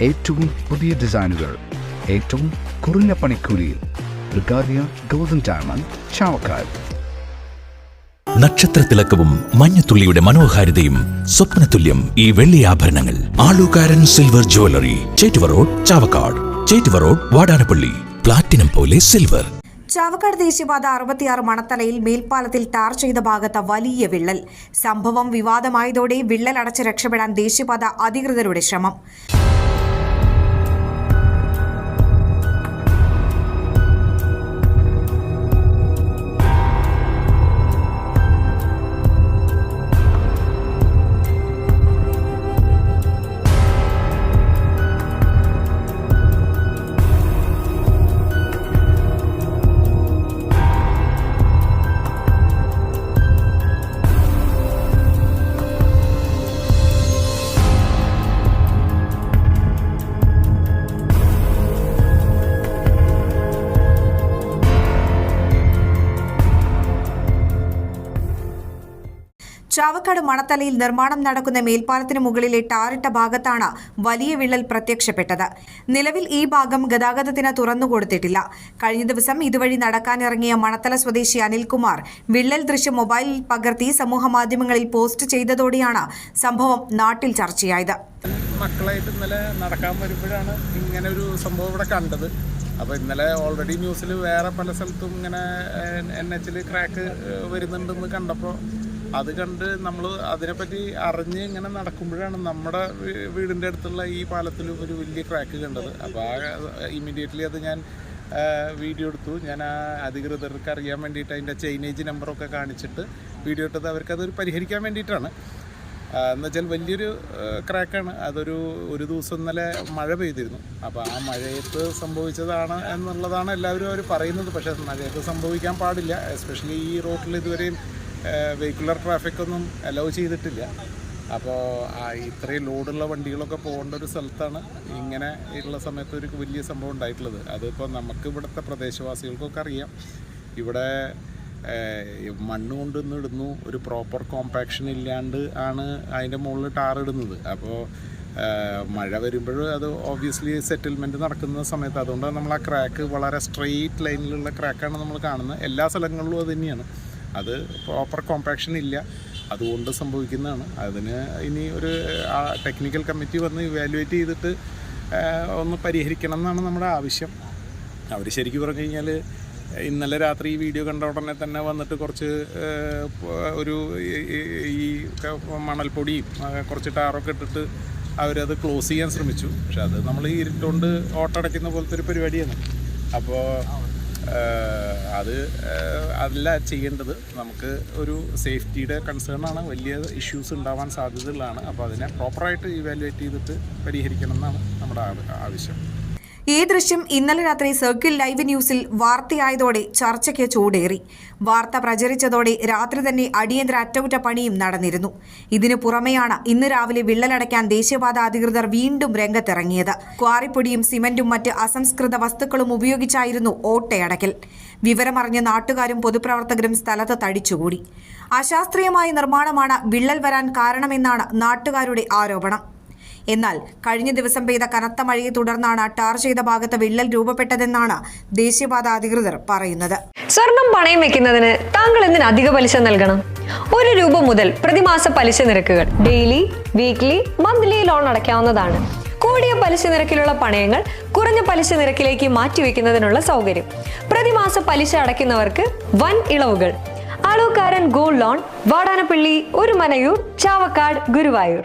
ഏറ്റവും പുതിയ ഡിസൈനുകൾ ഏറ്റവും കുറഞ്ഞ പണിക്കൂലിയിൽ ബ്രിഗാദിയ ഗോൾഡൻ ഡയമണ്ട് ചാവക്കാട്. നക്ഷത്രത്തിളക്കവും മഞ്ഞത്തുള്ളിയുടെ മനോഹാരിതയും സ്വപ്നതുല്യം ഈ വെള്ളി ആഭരണങ്ങൾ. Alukkaran silver jewellery Chettuva road Chavakkad. Chettuva road Vadanappally. Platinum പോലെ സിൽവർ ചാവക്കാട് ദേശീയപാത അറുപത്തിയാറ് മണത്തലയിൽ മേൽപ്പാലത്തിൽ ടാർ ചെയ്ത ഭാഗത്ത് വലിയ വിള്ളൽ. സംഭവം വിവാദമായതോടെ വിള്ളൽ അടച്ച് രക്ഷപ്പെടാൻ ദേശീയപാത അധികൃതരുടെ ശ്രമം. ചാവക്കാട് മണത്തലയിൽ നിർമ്മാണം നടക്കുന്ന മേൽപ്പാലത്തിന് മുകളിലെ ടാറിട്ട ഭാഗത്താണ് വലിയ വിള്ളൽ പ്രത്യക്ഷപ്പെട്ടത്. നിലവിൽ ഈ ഭാഗം ഗതാഗതത്തിന് തുറന്നുകൊടുത്തിട്ടില്ല കഴിഞ്ഞ ദിവസം ഇതുവഴി നടക്കാനിറങ്ങിയ മണത്തല സ്വദേശി അനിൽകുമാർ വിള്ളൽ ദൃശ്യം മൊബൈലിൽ പകർത്തി സമൂഹമാധ്യമങ്ങളിൽ പോസ്റ്റ് ചെയ്തതോടെയാണ് സംഭവം നാട്ടിൽ ചർച്ചയായത്. മക്കളായിട്ട് ഇന്നലെ നടക്കാൻ വരുമ്പോഴാണ് ഇങ്ങനെ ഒരു സംഭവം ഇവിടെ കണ്ടത്. അപ്പോൾ ഇന്നലെ ഓൾറെഡി ന്യൂസിൽ വേറെ പല സ്ഥലത്തും ഇങ്ങനെ എൻ എച്ചിൽ ക്രാക്ക് വരുന്നുണ്ടെന്ന് കണ്ടപ്പോൾ അത് കണ്ട് നമ്മൾ അതിനെപ്പറ്റി അറിഞ്ഞ് ഇങ്ങനെ നടക്കുമ്പോഴാണ് നമ്മുടെ വീടിന്റെ അടുത്തുള്ള ഈ പാലത്തിൽ ഒരു വലിയ ക്രാക്ക് കണ്ടത്. അപ്പോൾ ആ ഇമ്മീഡിയറ്റ്ലി അത് ഞാൻ വീഡിയോ എടുത്തു. ഞാൻ ആ അധികൃതർക്ക് അറിയാൻ വേണ്ടിയിട്ട് അതിന്റെ ചൈനേജ് നമ്പറൊക്കെ കാണിച്ചിട്ട് വീഡിയോ ഇട്ടത് അവർക്കത് പരിഹരിക്കാൻ വേണ്ടിയിട്ടാണ്. എന്ന് വെച്ചാൽ വലിയൊരു ക്രാക്കാണ് അതൊരു ഒരു ദിവസം ഇന്നലെ മഴ പെയ്തിരുന്നു. അപ്പോൾ ആ മഴയത്ത് സംഭവിച്ചതാണ് എന്നുള്ളതാണ് എല്ലാവരും അവർ പറയുന്നത്. പക്ഷേ മഴയത്ത് സംഭവിക്കാൻ പാടില്ല. എസ്പെഷ്യലി ഈ റോട്ടിൽ ഇതുവരെയും വെഹിക്കുലർ ട്രാഫിക് ഒന്നും അലൗ ചെയ്തിട്ടില്ല. അപ്പോൾ ഇത്രയും ലോഡുള്ള വണ്ടികളൊക്കെ പോകേണ്ട ഒരു സ്ഥലത്താണ് ഇങ്ങനെ ഉള്ള സമയത്ത് ഒരു വലിയ സംഭവം ഉണ്ടായിട്ടുള്ളത്. അതിപ്പോൾ നമുക്ക് ഇവിടുത്തെ പ്രദേശവാസികൾക്കൊക്കെ അറിയാം. ഇവിടെ മണ്ണ് കൊണ്ടുവന്ന് ഇടുന്നു. ഒരു പ്രോപ്പർ കോമ്പാക്ഷൻ ഇല്ലാണ്ട് ആണ് അതിന്റെ മുകളിൽ ടാർ ഇടുന്നത്. അപ്പോൾ മഴ വരുമ്പോഴും അത് ഓബിയസ്ലി സെറ്റിൽമെന്റ് നടക്കുന്ന സമയത്ത് അതുകൊണ്ടാണ് നമ്മൾ ആ ക്രാക്ക് വളരെ സ്ട്രെയിറ്റ് ലൈനിലുള്ള ക്രാക്കാണ് നമ്മൾ കാണുന്നത്. എല്ലാ സ്ഥലങ്ങളിലും അത് തന്നെയാണ്. അത് പ്രോപ്പർ കോമ്പാക്ഷൻ ഇല്ല. അതുകൊണ്ട് സംഭവിക്കുന്നതാണ്. അതിന് ഇനി ഒരു ടെക്നിക്കൽ കമ്മിറ്റി വന്ന് ഇവാലുവേറ്റ് ചെയ്തിട്ട് ഒന്ന് പരിഹരിക്കണം എന്നാണ് നമ്മുടെ ആവശ്യം. അവർ ശരിക്കും പറഞ്ഞു കഴിഞ്ഞാൽ ഇന്നലെ രാത്രി ഈ വീഡിയോ കണ്ട ഉടനെ തന്നെ വന്നിട്ട് കുറച്ച് ഒരു ഈ- മണൽപ്പൊടിയും കുറച്ച് ടാറൊക്കെ ഇട്ടിട്ട് അവരത് ക്ലോസ് ചെയ്യാൻ ശ്രമിച്ചു. പക്ഷെ അത് നമ്മൾ ഇരുട്ടുകൊണ്ട് ഓട്ടടയ്ക്കുന്ന പോലത്തെ ഒരു പരിപാടിയാണ്. അപ്പോൾ അത് അതല്ല ചെയ്യേണ്ടത് നമുക്ക് ഒരു സേഫ്റ്റിയുടെ കൺസേൺ ആണ്. വലിയ ഇഷ്യൂസ് ഉണ്ടാവാൻ സാധ്യതയുള്ളതാണ്. അപ്പോൾ അതിനെ പ്രോപ്പറായിട്ട് ഇവാലുവേറ്റ് ചെയ്തിട്ട് പരിഹരിക്കണം എന്നാണ് നമ്മുടെ ആവശ്യം. ഈ ദൃശ്യം ഇന്നലെ രാത്രി സർക്കിൾ ലൈവ് ന്യൂസിൽ വാർത്തയായതോടെ ചർച്ചയ്ക്ക് ചൂടേറി. വാർത്ത പ്രചരിച്ചതോടെ രാത്രി തന്നെ അടിയന്തര അറ്റകുറ്റപ്പണിയും നടന്നിരുന്നു. ഇതിനു പുറമെയാണ് ഇന്ന് രാവിലെ വിള്ളലടയ്ക്കാൻ ദേശീയപാത അധികൃതർ വീണ്ടും രംഗത്തിറങ്ങിയത്. ക്വാറിപ്പൊടിയും സിമന്റും മറ്റ് അസംസ്കൃത വസ്തുക്കളും ഉപയോഗിച്ചായിരുന്നു ഓട്ടയടക്കൽ വിവരമറിഞ്ഞ നാട്ടുകാരും പൊതുപ്രവർത്തകരും സ്ഥലത്ത് തടിച്ചുകൂടി. അശാസ്ത്രീയമായ നിർമ്മാണമാണ് വിള്ളൽ വരാൻ കാരണമെന്നാണ് നാട്ടുകാരുടെ ആരോപണം. എന്നാൽ കഴിഞ്ഞ ദിവസം പെയ്ത കനത്ത മഴയെ തുടർന്നാണ് ടാർ ചെയ്ത ഭാഗത്ത് വിള്ളൽ രൂപപ്പെട്ടതെന്നാണ് ദേശീയപാത അധികൃതർ പറയുന്നത്. സ്വർണം പണയം വെക്കുന്നതിന് താങ്കൾ എന്തിന് അധിക പലിശ നൽകണം? ഒരു രൂപ മുതൽ പ്രതിമാസ പലിശ നിരക്കുകൾ ഡെയിലി വീക്ക്ലി മന്ത്ലി ലോൺ അടയ്ക്കാവുന്നതാണ്. കൂടിയ പലിശ നിരക്കിലുള്ള പണയങ്ങൾ കുറഞ്ഞ പലിശ നിരക്കിലേക്ക് മാറ്റിവെക്കുന്നതിനുള്ള സൗകര്യം. പ്രതിമാസ പലിശ അടയ്ക്കുന്നവർക്ക് വൻ ഇളവുകൾ. Alukkaran gold loan Vadanappally Orumanayur Chavakkad Guruvayur.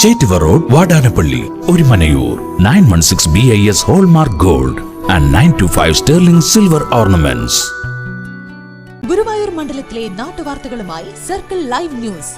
Chettuva road Vadanappally Orumanayur nine one six B I S hallmark gold and nine two five sterling silver ornaments. Guruvayur മണ്ഡലത്തിലെ നാട്ടുവാർത്തകളുമായി സർക്കിൾ ലൈവ് ന്യൂസ്.